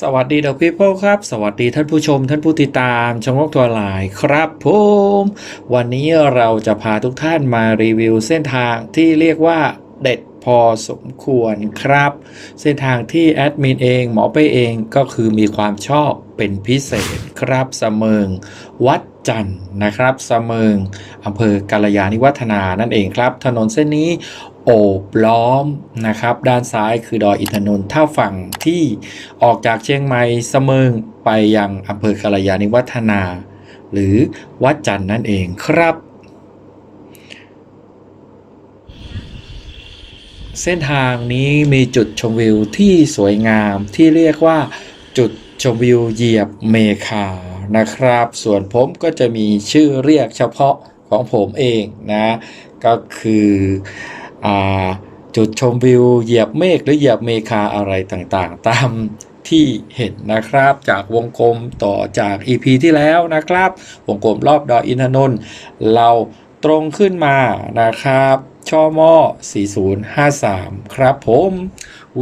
สวัสดีเดอะพีเพิลครับ สวัสดีท่านผู้ชม ท่านผู้ติดตามช่องโลกตัวหลายครับผมวันนี้เราจะพาทุกท่านมารีวิวเส้นทางที่เรียกว่าเด็ดพอสมควรครับ เส้นทางที่แอดมินเองหมอเป้เองก็คือมีความชอบเป็นพิเศษครับเสมิง วัดจันนะครับเสมิงอำเภอกาลยานิวัฒนานั่นเองครับ ถนนเส้นนี้ โอบล้อมนะครับ ด้านซ้ายคือดอยอินทนนท์ถ้าฝั่งที่ออกจากเชียงใหม่เสมิงไปยังอำเภอกาลยานิวัฒนา หรือวัดจันทร์นั่นเองครับ เส้นทางนี้มีจุดชมวิวที่สวยงามที่เรียกว่าจุดชมวิวเหยียบเมคานะครับ ส่วนผมก็จะมีชื่อเรียกเฉพาะของผมเองนะ ก็คือ จุดชมวิวเหยียบเมฆหรือเหยียบเมคาอะไรต่างๆ ตามที่เห็นนะครับจากวงกลมต่อจาก EP ที่แล้วนะครับ วงกลมรอบดอยอินทนนท์เราตรงขึ้นมานะครับ ชอมอ4053 ครับผม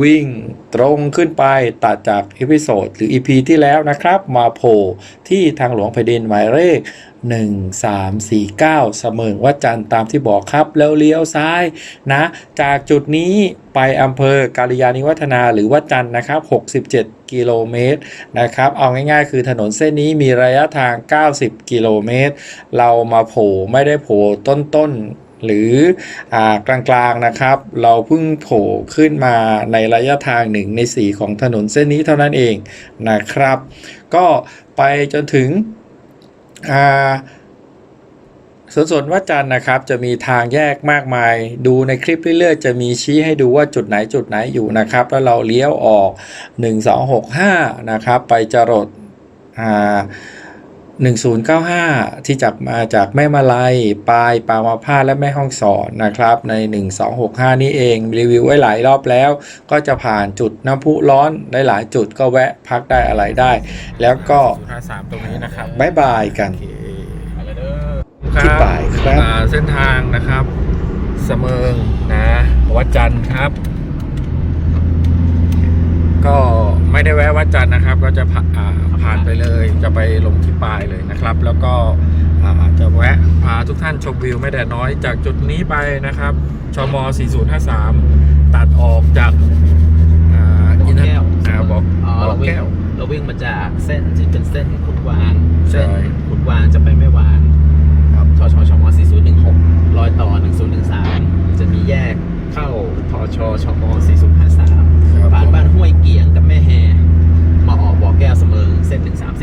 วิ่งตรงขึ้นไปตัดจากเอพิโซดหรือ EP ที่แล้วนะครับ มาโผล่ที่ทางหลวงแผ่นดินหมายเลข 1349 เสมิงวัดจันทร์ตามที่บอกครับ แล้วเลี้ยวซ้ายนะ จากจุดนี้ไปอำเภอกาลยานิวัฒนาหรือวัดจันทร์นะครับ 67กิโลเมตรนะครับ เอาง่ายๆ คือถนนเส้นนี้มีระยะทาง 90 กิโลเมตร เรามาโผล่ไม่ได้โผล่ต้นๆ หรือกลางๆนะครับ เราเพิ่งโผล่ขึ้นมาในระยะทางหนึ่งในสีของถนนเส้นนี้เท่านั้นเองนะครับ ก็ไปจนถึงสวนสนวัดจันทร์นะครับจะมีทางแยกมากมาย ดูในคลิปเรื่อยๆ จะมีชี้ให้ดูว่าจุดไหนจุดไหนอยู่นะครับ แล้วเราเลี้ยวออก 1265 นะครับ ไปจรดอ่า 1095 ที่จากมาจากแม่มาลัยปลายปางมาพาดและแม่ห้องสอนนะครับ ใน 1265 นี้เองรีวิวไว้หลายรอบแล้ว ก็จะผ่านจุดน้ำพุร้อนได้หลายจุดก็แวะพักได้อะไรได้ แล้วก็053ตรงนี้นะครับบายบายกันที่ป่ายครับเส้นทางนะครับเสมิงนะวัดจันทร์ครับ ก็ ไม่ได้แวะวัดจันทร์นะครับ ก็จะผ่าอ่าผ่านไปเลยจะไปลงที่ปลายเลยนะครับ แล้วก็อ่าจะแวะพาทุกท่านชมวิวไม่แดดน้อยจากจุดนี้ไปนะครับชม 4053 ตัดออกจากอ่าบอกแก้วอ่าบอกอ๋อบอเรากวิ่งแก้วเราวิ่งมาจากเส้นที่เป็นเส้นขุดวางใช่เส้นขุดวางจะไปไม่วางครับทชชม4016รอยต่อ 1013 จะมีแยกเข้าทชชม4053ครับ ผ่านผมบ้านห้วยเกียงกับแม่แฮมาออกบ่อแก้วเสมิงเส้น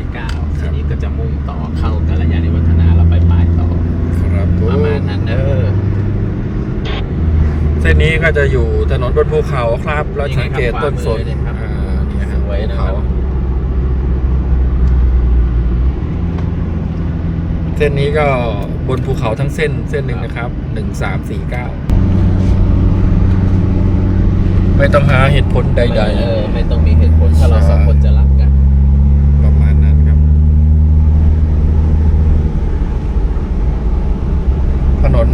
1349ทีนี้ก็จะมุ่งต่อเข้ากาลยาณิวัฒนาแล้วไปปลายต่อครับผประมาณนั้นเด้อเส้นนี้ก็จะอยู่ถนนบนภูเขาครับ แล้วนี่ไงสังเกตครับต้นสนขวามือเลยครับอ่าเนี่ยครับสวยนะครับภูเขาเส้นนี้ก็บนภูเขาทั้งเส้นเส้นหนึ่งนะครับหนึ่งสามสี่เก้า ไม่ต้องหาเหตุผลใด เออไม่ต้องมีเหตุผลถ้าเราสองคนจะรักกันๆประมาณนั้นครับถนน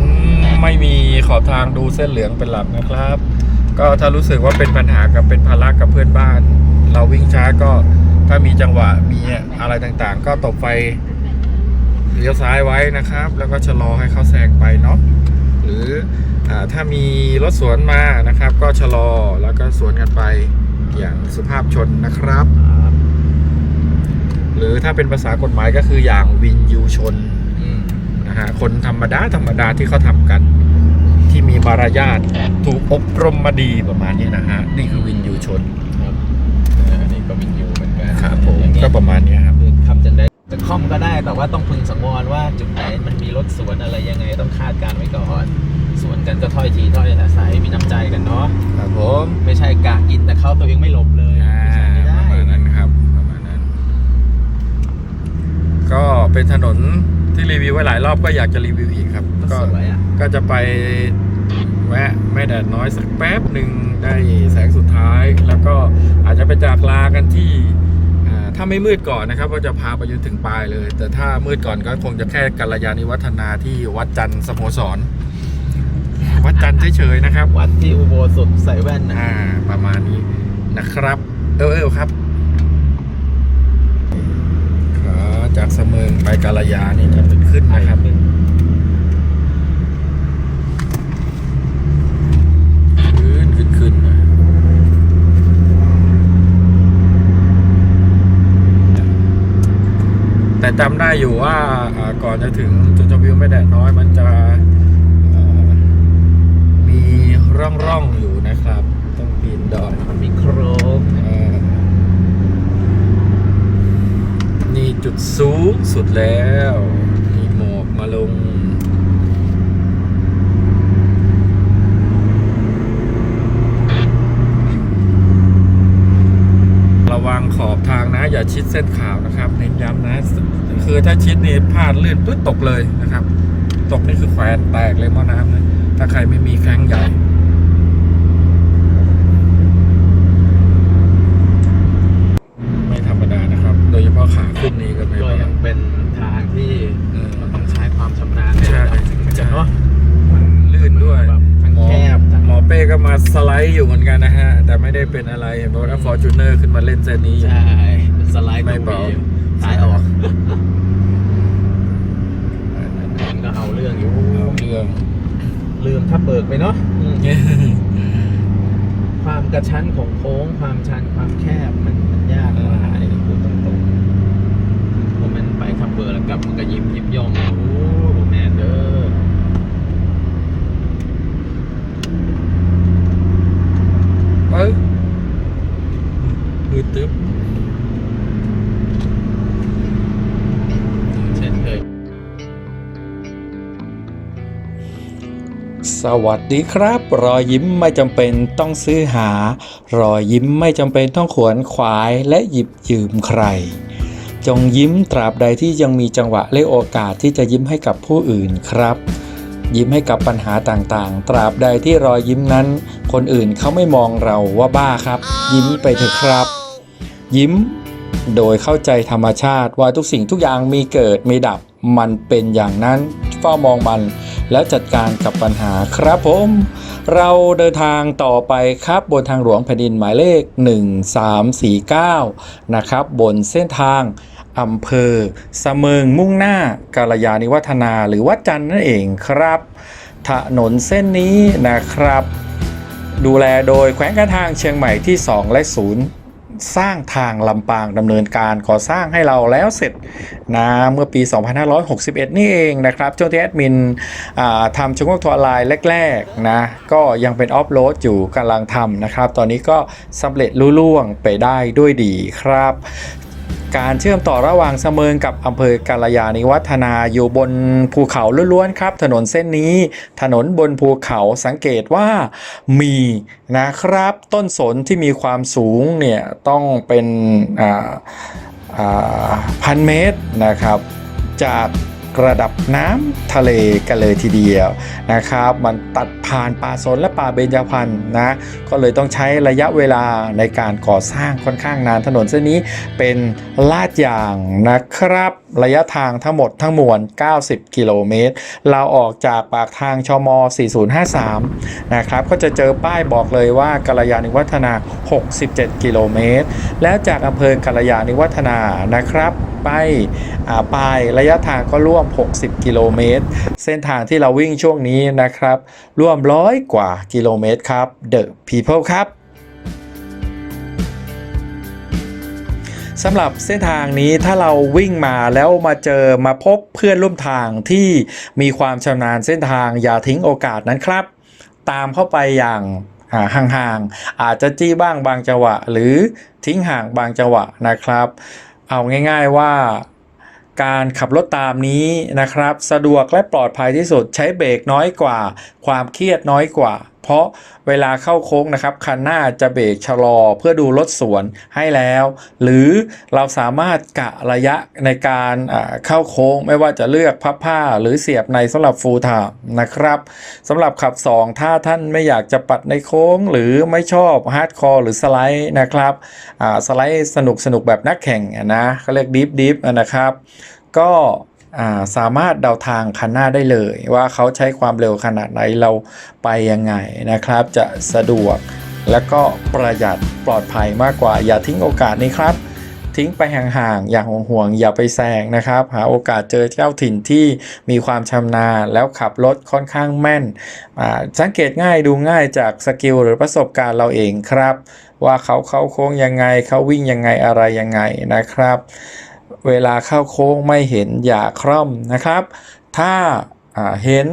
ไม่มีขอบทางดูเส้นเหลืองเป็นหลักนะครับ ก็ถ้ารู้สึกว่าเป็นปัญหากับเป็นภาระกับเพื่อนบ้าน เราวิ่งช้าก็ถ้ามีจังหวะมีอะไรต่างๆ ก็ตบไฟเลี้ยวซ้ายไว้นะครับ แล้วก็ชะลอให้เขาแซงไปเนาะหรืออา ถ้ามีรถสวนมานะครับ ก็ชะลอแล้วก็สวนกันไปอย่างสุภาพชนนะครับ หรือถ้าเป็นภาษากฎหมายก็คืออย่างวินยูชนอืมนะฮะคนธรรมดาธรรมดาที่เขาทำกัน ที่มีมารยาทถูกอบรมมาดีประมาณนี้นะฮะนี่คือวินยูชนครับเอออันนี้ก็วินยูเหมือนกันครับผมอย่างเงี้ยก็ประมาณนี้ครับคือคำจังได้จะคล่อมก็ได้แต่ว่าต้องพึงสังวรว่าจุดไหนมันมีรถสวนอะไรยังไงต้องคาดการณ์ไว้ก่อน สวนกันก็ถ้อยทีถ้อยอาศัยมีน้ำใจกันเนาะครับผมไม่ใช่กะกินแต่เขาตัวเองไม่หลบเลยอ่าไม่ใช่ไม่ปได้ระมาณนั้นครับประมาณนั้น ก็เป็นถนนที่รีวิวไว้หลายรอบก็อยากจะรีวิวอีกครับก็สวยอะก็จะไปแวะแม่แดดน้อยสักแป๊บหนึ่งได้แสงสุดท้าย แล้วก็อาจจะไปจากลากันที่อ่าถ้าไม่มืดก่อนนะครับ ก็จะพาไปจนถึงปลายเลย แต่ถ้ามืดก่อนก็คงจะแค่กัลยาณิวัฒนาที่วัดจันทร์สโมสร วัดจันทร์เฉยๆนะครับ วัดที่อุโบสถใส่แว่นนะอ่า ประมาณนี้นะครับ เออเออครับขาจากเสมิงไปกาลยานี่จะขึ้นนะครับแต่จำได้อยู่ว่าก่อนจะถึงจุดชมวิวไม่แดดน้อยมันจะ มีร่องร่องๆอยู่นะครับ ต้องปีนดอยมันมีโครงเอ่อนี่จุดสูงสุดแล้วมีหมอกมาลงระวังขอบทางนะ อย่าชิดเส้นขาวนะครับ เน้นย้ำนะ คือถ้าชิดนี่พลาดลื่นปุ๊บตกเลยนะครับ ตกนี่คือแขวนแตกเลยหม้อน้ำนะ ถ้าใครไม่มีแข้งใหญ่ไม่ธรรมดานะครับ โดยเฉพาะขาขึ้นนี่ก็ไม่ก็ว่ายังเป็นทางที่เออมันต้องใช้ความชำนาญในใช่ระดับหนึ่งเหมือนกันเนาะมันลื่นด้วยแบบทั้งหมอแคบทั้งหมอเป้ก็มาสไลด์อยู่เหมือนกันนะฮะ แต่ไม่ได้เป็นอะไรเพราะว่าฟอร์จูเนอร์ขึ้นมาเล่นเส้นนี้อยู่ใช่สไลด์ไม่เบาสายออกมันก็เอาเรื่องอยู่เอาเรื่อง ลืมถ้าเบิกไปเนาะอืมความกระชั้นของโค้ง ความชันความแคบมันมันยากกว่าอันนี้พูดตรงๆเพราะมันไปทับเบิกแล้วกลับมันก็ยิ้มยิบย่องโอ้แม่เด้อเอ้ยมือตึ๊บ สวัสดีครับ รอยยิ้มไม่จำเป็นต้องซื้อหา รอยยิ้มไม่จำเป็นต้องขวนขวายและหยิบยืมใคร จงยิ้มตราบใดที่ยังมีจังหวะและโอกาสที่จะยิ้มให้กับผู้อื่นครับ ยิ้มให้กับปัญหาต่างๆ ตราบใดที่รอยยิ้มนั้น คนอื่นเขาไม่มองเราว่าบ้าครับ ยิ้มไปเถอะครับ ยิ้ม โดยเข้าใจธรรมชาติว่าทุกสิ่งทุกอย่างมีเกิดมีดับ มันเป็นอย่างนั้นเฝ้ามองมัน แล้วจัดการกับปัญหาครับผม เราเดินทางต่อไปครับบนทางหลวงแผ่นดินหมายเลข 1349 นะครับ บนเส้นทางอำเภอสะเมิงมุ่งหน้ากาลยานิวัฒนาหรือวัดจันทร์นั่นเองครับ ถนนเส้นนี้นะครับ ดูแลโดยแขวงการทางเชียงใหม่ที่ 2 และ 0 สร้างทางลำปางดำเนินการก่อสร้างให้เราแล้วเสร็จนะเมื่อปี 2561 นี่เองนะครับช่วงที่แอดมินทำชงวกทัวร์ไลน์แรกๆนะก็ยังเป็นออฟโรดอยู่กำลังทำนะครับ ตอนนี้ก็สำเร็จลุล่วงไปได้ด้วยดีครับ การเชื่อมต่อระหว่างเสมิงกับอำเภอกาลยานิวัฒนาอยู่บนภูเขาล้วนๆครับ ถนนเส้นนี้ ถนนบนภูเขาสังเกตว่ามีนะครับ ต้นสนที่มีความสูงเนี่ยต้องเป็นพันเมตรนะครับ จาก ระดับน้ำทะเลกันเลยทีเดียวนะครับ มันตัดผ่านป่าสนและป่าเบญจพรรณนะก็เลยต้องใช้ระยะเวลาในการก่อสร้างค่อนข้างนานถนนเส้นนี้เป็นลาดยางนะครับ ระยะทางทั้งหมดทั้งมวล 90 กิโลเมตร เราออกจากปากทางชม 4053 นะครับ ก็จะเจอป้ายบอกเลยว่ากาลยานิวัฒนา 67 กิโลเมตร แล้วจากอำเภอกาลยานิวัฒนานะครับไปอ่าปายระยะทางก็ร่วม 60 กิโลเมตร เส้นทางที่เราวิ่งช่วงนี้นะครับ ร่วมร้อยกว่ากิโลเมตรครับ The People ครับ สำหรับเส้นทางนี้ถ้าเราวิ่งมาแล้วมาเจอมาพบเพื่อนร่วมทางที่มีความชำนาญเส้นทางอย่าทิ้งโอกาสนั้นครับ ตามเข้าไปอย่างห่างๆ อาจจะจี้บ้างบางจังหวะ หรือทิ้งห่างบางจังหวะนะครับ เอาง่ายๆว่าการขับรถตามนี้นะครับ สะดวกและปลอดภัยที่สุดใช้เบรกน้อยกว่า ความเครียดน้อยกว่าเพราะเวลาเข้าโค้งนะครับคันหน้าจะเบรกชะลอเพื่อดูรถสวนให้แล้ว หรือเราสามารถกะระยะในการเข้าโค้งไม่ว่าจะเลือกพับผ้าหรือเสียบในสำหรับฟูลไทม์นะครับสำหรับขับ 2 ถ้าท่านไม่อยากจะปัดในโค้ง หรือไม่ชอบฮาร์ดคอร์หรือสไลด์นะครับสไลด์สนุกสนุกๆแบบนักแข่งนะเขาเรียกดิฟดิฟนะครับ ก็ สามารถเดาทางคันหน้าได้เลย ว่าเขาใช้ความเร็วขนาดไหนเราไปยังไงนะครับ จะสะดวกและก็ประหยัดปลอดภัยมากกว่า อย่าทิ้งโอกาสนี้ครับ ทิ้งไปห่างๆอย่างห่วงๆอย่าไปแซงนะครับ หาโอกาสเจอเจ้าถิ่นที่มีความชำนาญแล้วขับรถค่อนข้างแม่น สังเกตง่ายดูง่ายจากสกิลหรือประสบการณ์เราเองครับ ว่าเขาเข้าโค้งยังไงเขาวิ่งยังไงอะไรยังไงนะครับ เวลาเข้าโค้งไม่เห็นอย่าคร่อมนะครับ ถ้าาเห็น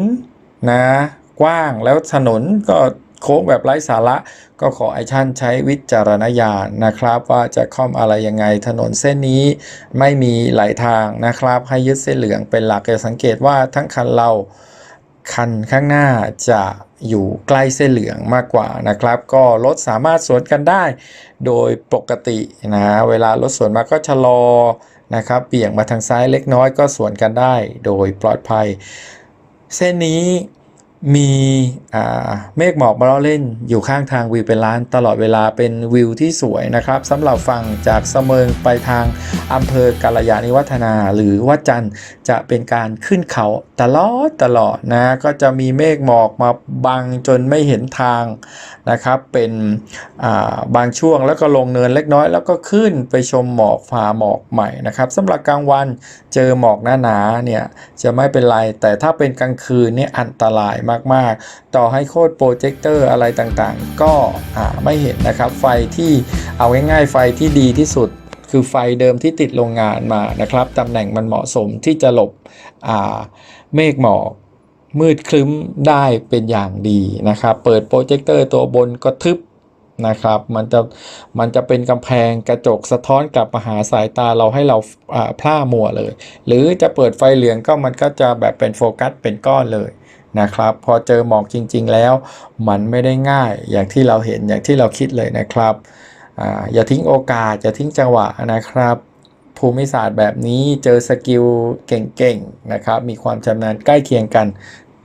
นะกว้างแล้วถนนก็โค้งแบบไร้สาระก็ขอไอ้ท่นใช้วิจารณญาณนะครับ ว่าจะค่อมอะไรยังไงถนนเส้นนี้ไม่มีหลายทางนะครับ ให้ยึดเส้นเหลืองเป็นหลักจะสังเกตว่าทั้งคันเราคันข้างหน้าจะอยู่ใกล้เส้นเหลืองมากกว่านะครับ ก็รถสามารถสวนกันได้ โดยปกตินะเวลารถสวนมาก็ชะลอ นะครับเบี่ยงมาทางซ้ายเล็กน้อยก็สวนกันได้โดยปลอดภัย เส้นนี้ มีเมฆหมอกมาล้อเล่นอยู่ข้างทางวิวเป็นล้านตลอดเวลาเป็นวิวที่สวยนะครับสำหรับฝั่งจากเสมิงไปทางอำเภอกาลยานิวัฒนาหรือวัดจันทร์จะเป็นการขึ้นเขาตลอดตลอดนะก็จะมีเมฆหมอกมาบังจนไม่เห็นทางนะครับเป็นาบางช่วงแล้วก็ลงเนินเล็กน้อย แล้วก็ขึ้นไปชมหมอกฟ้าหมอกใหม่นะครับสำหรับกลางวันเจอหมอกหนาๆเนี่ยจะไม่เป็นไรแต่ถ้าเป็นกลางคืนเนี่ยอันตรายมากๆ ต่อให้โคตรโปรเจคเตอร์อะไรต่างๆ ก็ไม่เห็นนะครับไฟที่เอาง่ายๆไฟที่ดีที่สุดคือไฟเดิมที่ติดโรงงานมานะครับตำแหน่งมันเหมาะสมที่จะหลบเมฆหมอกมืดครึ้มได้เป็นอย่างดีนะครับ เปิดโปรเจคเตอร์ตัวบนก็ทึบนะครับ มันจะมันจะเป็นกำแพงกระจกสะท้อนกลับมาหาสายตาเราให้เราอ่าพร่ามัวเลย หรือจะเปิดไฟเหลืองก็มันก็จะแบบเป็นโฟกัสเป็นก้อนเลย นะครับ พอเจอหมอกจริง ๆ แล้ว มันไม่ได้ง่ายอย่างที่เราเห็นอย่างที่เราคิดเลยนะครับออย่าทิ้งโอกาสอย่าทิ้งจังหวะนะครับ ภูมิศาสตร์แบบนี้เจอสกิลเก่งๆนะครับมีความชำนาญใกล้เคียงกัน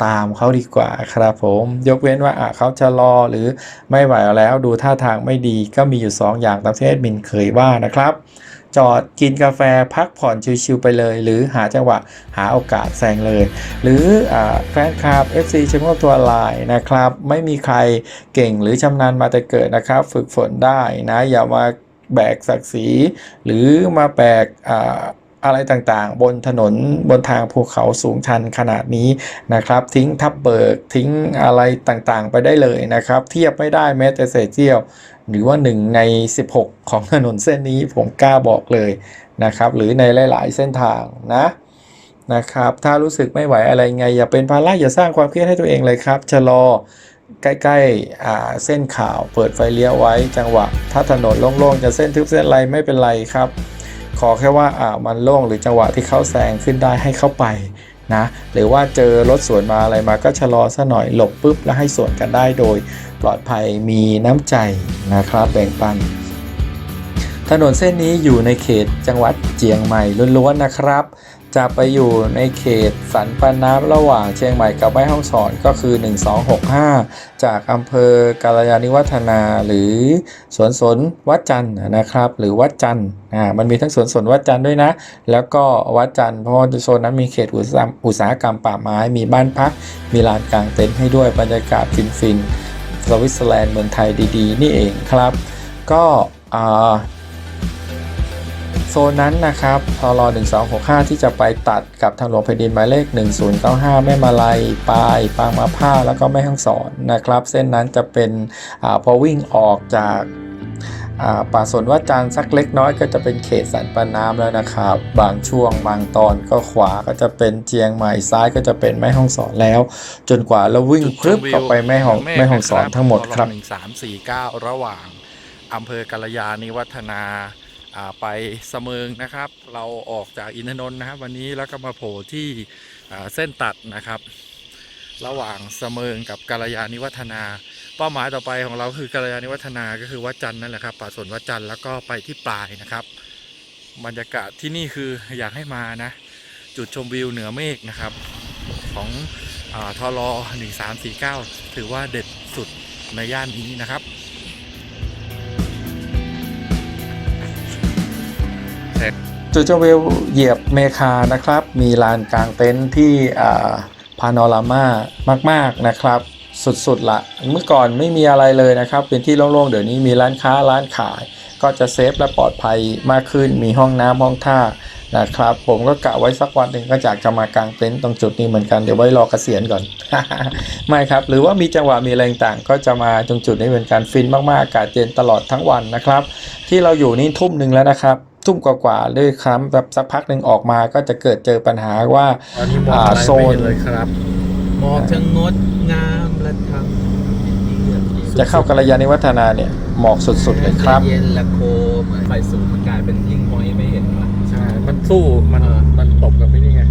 ตามเขาดีกว่าครับผมยกเว้นว่าเขาจะรอหรือไม่ไหวแล้วดูท่าทางไม่ดีก็มีอยู่ 2 อย่างตามที่แอดมินเคยว่านะครับ จอดกินกาแฟพักผ่อนชิวๆไปเลย หรือหาจังหวะหาโอกาสแซงเลย หรืออแฟนคลับ FC เชมโตัวลายนะครับ ไม่มีใครเก่งหรือชำนาญมาแต่เกิดนะครับ ฝึกฝนได้นะ อย่ามาแบกศักดิ์ศรีหรือมาแบกอ่า อะไรต่างๆ บนถนนบนทางภูเขาสูงชันขนาดนี้นะครับ ทิ้งทับเบิกทิ้งอะไรต่างๆ ไปได้เลยนะครับ เทียบไม่ได้แม้แต่เศษเสี้ยว หรือว่า 1 ใน 16 ของถนนเส้นนี้ผมกล้าบอกเลยนะครับ หรือในหลาย ๆ เส้นทางนะนะครับ ถ้ารู้สึกไม่ไหวอะไรไง อย่าเป็นภาระอย่าสร้างความเครียดให้ตัวเองเลยครับชะลอใกล้ๆเส้นขาวเปิดไฟเลี้ยวไว้จังหวะ ถ้าถนนโล่งๆ จะเส้นทึบเส้นอะไรไม่เป็นไรครับ ขอแค่ว่าอ่ามันโล่งหรือจังหวะที่เขาแซงขึ้นได้ให้เข้าไปนะหรือว่าเจอรถสวนมาอะไรมาก็ชะลอซะหน่อยหลบปุ๊บแล้วให้สวนกันได้โดยปลอดภัยมีน้ำใจนะครับแบ่งปัน ถนนเส้นนี้อยู่ในเขตจังหวัดเจียงใหม่ล้วนๆนะครับ จะไปอยู่ในเขตสันปันน้ำระหว่างเชียงใหม่กับแม่ฮ่องสอนก็คือ 1265 จากอำเภอกาลยานิวัฒนาหรือสวนสนวัดจันทร์นะครับ หรือวัดจันทร์อ่ามันมีทั้งสวนสนวัดจันทร์ด้วยนะ แล้วก็วัดจันทร์เพราะโซนนั้นมีเขตอุตสาหกรรมป่าไม้มีบ้านพัก มีลานกลางเต็นท์ให้ด้วยบรรยากาศฟินๆสวิตเซอร์แลนด์เมืองไทยดีๆ นี่เองครับ ก็อ่า โซนนั้นนะครับทร1265 ที่จะไปตัดกับทางหลวงแผ่นดินหมายเลข 1095 แม่มาลัยปลายปางมาผ้าแล้วก็แม่ห้องสอนนะครับ เส้นนั้นจะเป็นอพอวิ่งออกจากาป่าสนวัดจันทร์สักเล็กน้อยก็จะเป็นเขตสันปะน้ำแล้วนะครับ บางช่วงบางตอนก็ขวาก็จะเป็นเจียงใหม่ซ้ายก็จะเป็นแม่ห้องสอนแล้ว จนกว่าเราวิ่งพรึบเข้าไปแม่ห้องแม่ห้องสอนทั้งหมดครับหนึ่งสามสี่เก้าระหว่างอำเภอกาลยานิวัฒนา ไปเสมิงนะครับ เราออกจากอินทนนท์นะครับ วันนี้แล้วก็มาโผล่ที่เส้นตัดนะครับ ระหว่างเสมิงกับกาลยานิวัฒนา เป้าหมายต่อไปของเราคือกาลยานิวัฒนาก็คือวัดจันทร์นั่นแหละครับป่าสนวัดจันทร์แล้วก็ไปที่ปลายนะครับบรรยากาศที่นี่คืออยากให้มานะ จุดชมวิวเหนือเมฆนะครับ ของอาทร1349 ถือว่าเด็ดสุดในย่านนี้นะครับ จุดชมวิวเหยียบเมคานะครับ มีลานกลางเต็นท์ที่พานอรามามาก ๆนะครับ สุดๆละเมื่อก่อนไม่มีอะไรเลยนะครับ เป็นที่โล่งๆ เดี๋ยวนี้มีร้านค้าร้านขาย ก็จะเซฟและปลอดภัยมากขึ้นมีห้องน้ำห้องท่านะครับ ผมก็กะไว้สักวันหนึ่งก็อยากจะมากางเต็นท์ตรงจุดนี้เหมือนกันเดี๋ยวไว้รอเกษียณก่อน ไม่ครับ หรือว่ามีจังหวะมีอะไรต่างก็จะมาตรงจุดนี้เหมือนกันฟินมากๆอากาศเย็นตลอดทั้งวันนะครับ ที่เราอยู่นี่ทุ่มหนึ่งแล้วนะครับ ทุ่มกว่าๆด้วยครับแบบสักพักหนึ่งออกมาก็จะเกิดเจอปัญหาว่าตอนนี้มองอ่าอะไรโซไม่นเห็นเลยครับหมอกจะงดงามและทำจะเข้ากัลยาณิวัฒนาเนี่ยหมอกสุดๆเลยครับเย็นและโคเหมือนไฟสูงมันกลายเป็นยิงพอยไม่เห็นว่ะใช่ มันสู้มันเออมันตบกับไม่นี่ไง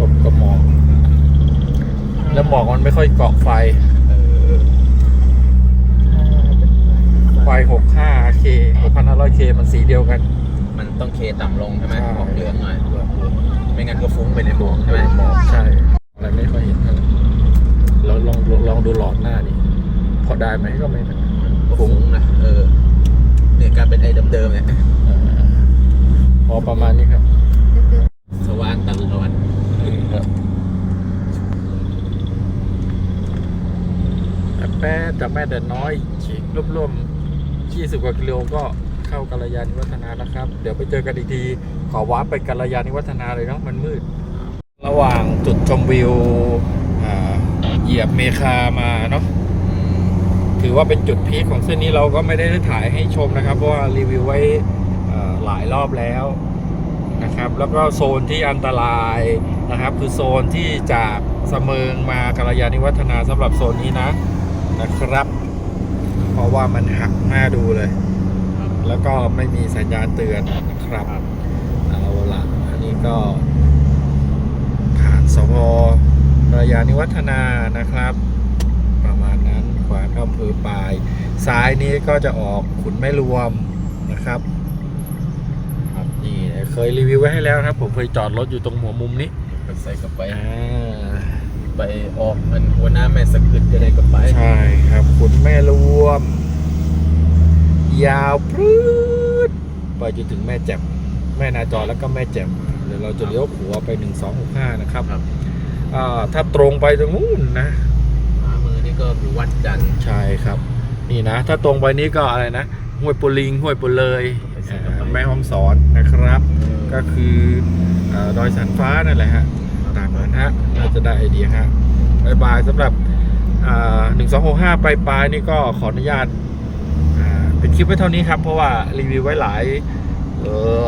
ตบกับหมอกแล้วหมอกมันไม่ค่อยเกาะไฟ เออ ไฟ 65K 6,500K มันสีเดียวกัน มันต้องเคต่ำลงใช่ไหมใช่หมอกเหลืองหน่อย ไม่งั้นก็ฟุ้งไปในหมอกใช่ไหมหมอกใช่อะไรไม่ค่อยเห็นเท่าไหร่เราลองลองลองดูหลอดหน้าดิพอได้ไหมก็ไม่เป็นไรก็ฟุ้งนะเออเนี่ยกลายเป็นไอ้เดิมๆเนี่ยเออพอประมาณนี้ครับ สว่างตลอดครับแป๊บจากแม่เดินน้อยฉีกร่วมๆ 20 กว่ากิโลก็เข้ากัลยาณิวัฒนาแล้วครับ เดี๋ยวไปเจอกันอีกที ขอว้าไปกัลยาณิวัฒนาเลยเนาะมันมืด ระหว่างจุดชมวิวเหยียบเมคามาเนาะถือว่าเป็นจุดพีคของเส้นนี้เราก็ไม่ได้ถ่ายให้ชมนะครับ เพราะว่ารีวิวไว้หลายรอบแล้วนะครับ แล้วก็โซนที่อันตรายนะครับ คือโซนที่จากเสมิงมากัลยาณิวัฒนาสำหรับโซนนี้นะนะครับ เพราะว่ามันหักหน้าดูเลย แล้วก็ไม่มีสัญญาณเตือนนะครับเอาละอันนี้ก็ผ่านสพระยานิวัฒนานะครับ ประมาณนั้นขวาอำเภอปลาย ซ้ายนี้ก็จะออกขุนแม่รวมนะครับครับนี่เคยรีวิวไว้ให้แล้วนะครับ ผมเคยจอดรถอยู่ตรงหัวมุมนี้ก็ใส่กลับไปอ่า ไปออกมันหัวหน้าแม่สะกึดจะได้กลับไปใช่ครับขุนแม่รวม ยาวปรื๊ดไปจนถึงแม่แจ่มแม่นาจอแล้วก็แม่แจ่มเดี๋ยวเราจะเลี้ยวขัวไป1265นะครับครับอ่าถ้าตรงไปตรงนู้นนะขวามือนี่ก็คือวัดจันทร์ใช่ครับ นี่นะ ถ้าตรงไปนี้ก็อะไรนะห้วยปุลิงห้วยปุเลยอ่าแม่ห้องสอนนะครับ ก็คืออาดอยสันฟ้านั่นแหละฮะตามนั้น ฮะเราจะได้ไอเดียฮะบายบายสำหรับหนึ่งสองหกห้าปลายปลายๆนี่ก็ขออนุญาตอ่าเป็นคลิปไว้เท่านี้ครับ เพราะว่ารีวิวไว้หลาย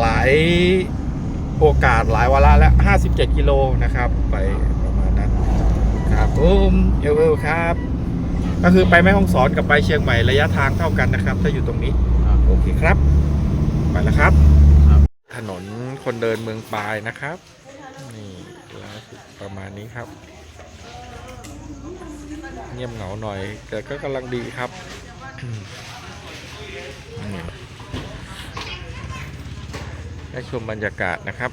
หลายโอกาสหลายวาระแล้ว57กิโลนะครับ ไปประมาณนั้นครับผมเอลเวลครับ ก็คือไปแม่ห้องสอนกับไปเชียงใหม่ระยะทางเท่ากันนะครับ ถ้าอยู่ตรงนี้ครับโอเคครับ ไปแล้วครับครับ ถนนคนเดินเมืองปลายนะครับนี่ล่าสุด ประมาณนี้ครับ เงียบเหงาหน่อยแต่ก็กำลังดีครับได้ชมบรรยากาศนะครับ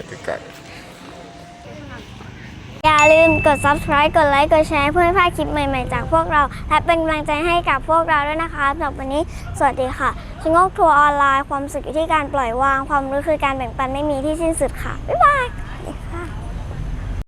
รรยากาศ อย่าลืมก ด subscribe กดไลค์กดแชร์เพื่อให้พลาดคลิปใหม่ๆจากพวกเรา และเป็นกำลังใจให้กับพวกเราด้วยนะคะสำหรับวันนี้ สวัสดีค่ะชิงโงกทัวร์ออนไลน์ความสุขอยู่ที่การปล่อยวาง ความรู้คือการแบ่งปันไม่มีที่สิ้นสุดค่ะบ๊ายบาย